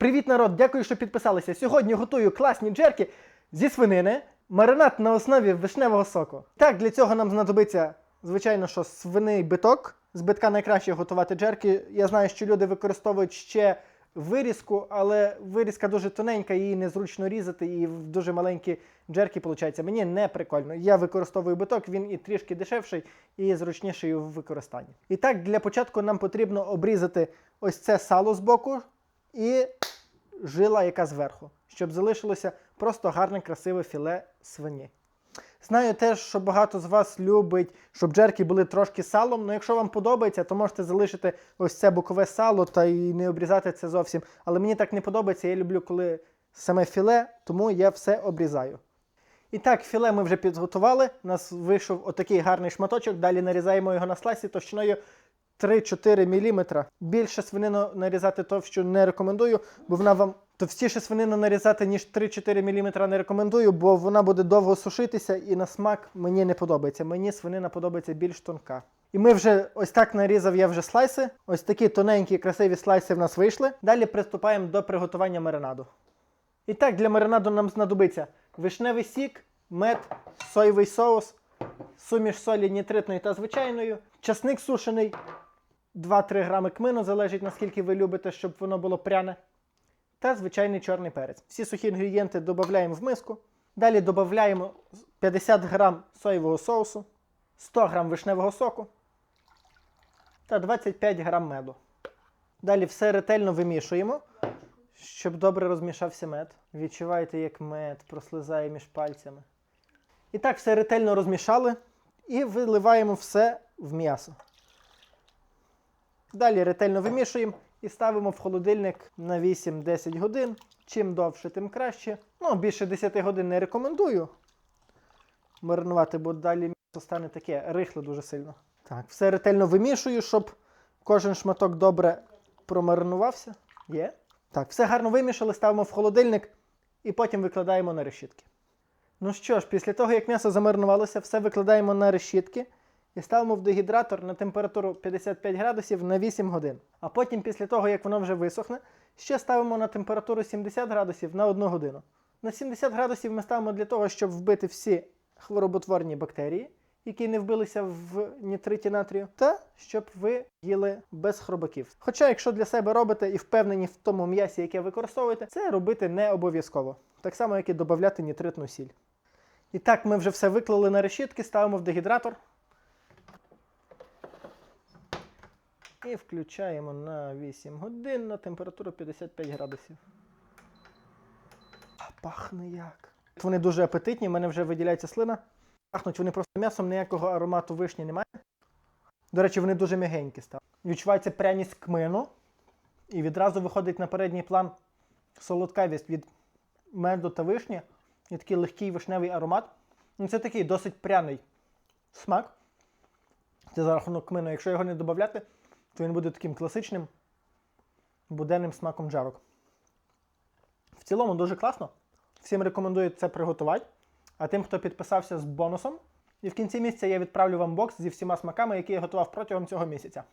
Привіт, народ! Дякую, що підписалися. Сьогодні готую класні джерки зі свинини, маринад на основі вишневого соку. Так, для цього нам знадобиться, звичайно, що свиний биток. З битка найкраще готувати джерки. Я знаю, що люди використовують ще вирізку, але вирізка дуже тоненька, її незручно різати, і в дуже маленькі джерки виходить. Мені не прикольно. Я використовую биток, він і трішки дешевший, і зручніший у використанні. І так, для початку нам потрібно обрізати ось це сало з боку і жила, яка зверху, щоб залишилося просто гарне, красиве філе свині. Знаю теж, що багато з вас любить, щоб джерки були трошки салом. але якщо вам подобається, то можете залишити ось це бокове сало та і не обрізати це зовсім. Але мені так не подобається. Я люблю, коли саме філе, тому я все обрізаю. І так, філе ми вже підготували. У нас вийшов отакий гарний шматочок. Далі нарізаємо його на слайсі товщиною 3-4 мм. Більше свинину нарізати товщу не рекомендую, бо вона вам товстіше свинину нарізати, ніж 3-4 мм не рекомендую, бо вона буде довго сушитися і на смак мені не подобається. Мені свинина подобається більш тонка. І ми вже ось так нарізав я вже слайси. Ось такі тоненькі, красиві слайси в нас вийшли. Далі приступаємо до приготування маринаду. І так, для маринаду нам знадобиться вишневий сік, мед, соєвий соус, суміш солі нітритної та звичайної, часник сушений, 2-3 грами кмину, залежить наскільки ви любите, щоб воно було пряне. Та звичайний чорний перець. Всі сухі інгредієнти додаємо в миску. Далі додаємо 50 грам соєвого соусу, 100 грам вишневого соку та 25 грам меду. Далі все ретельно вимішуємо, щоб добре розмішався мед. Відчуваєте, як мед прослизає між пальцями. І так, все ретельно розмішали і виливаємо все в м'ясо. Далі ретельно вимішуємо і ставимо в холодильник на 8-10 годин. Чим довше, тим краще. Ну, більше 10 годин не рекомендую маринувати, бо далі м'ясо стане таке рихле дуже сильно. Так, все ретельно вимішую, щоб кожен шматок добре промаринувався. Є. Так, все гарно вимішали, ставимо в холодильник і потім викладаємо на решітки. Ну що ж, після того, як м'ясо замаринувалося, все викладаємо на решітки і ставимо в дегідратор на температуру 55 градусів на 8 годин. А потім, після того, як воно вже висохне, ще ставимо на температуру 70 градусів на 1 годину. На 70 градусів ми ставимо для того, щоб вбити всі хвороботворні бактерії, які не вбилися в нітриті натрію, та щоб ви їли без хробаків. Хоча, якщо для себе робите і впевнені в тому м'ясі, яке використовуєте, це робити не обов'язково. Так само, як і додати нітритну сіль. І так, ми вже все виклали на решітки, ставимо в дегідратор. І включаємо на 8 годин на температуру 55 градусів. А пахне як. Вони дуже апетитні, в мене вже виділяється слина. Пахнуть вони просто м'ясом, ніякого аромату вишні немає. До речі, вони дуже м'ягенькі стали. Відчувається пряність кмину. І відразу виходить на передній план солодкавість від меду та вишні. І такий легкий вишневий аромат. Ну, це такий досить пряний смак. Це за рахунок кмину. Якщо його не додати, то він буде таким класичним буденним смаком джарок. В цілому дуже класно. Всім рекомендую це приготувати. А тим, хто підписався з бонусом, і в кінці місяця я відправлю вам бокс зі всіма смаками, які я готував протягом цього місяця.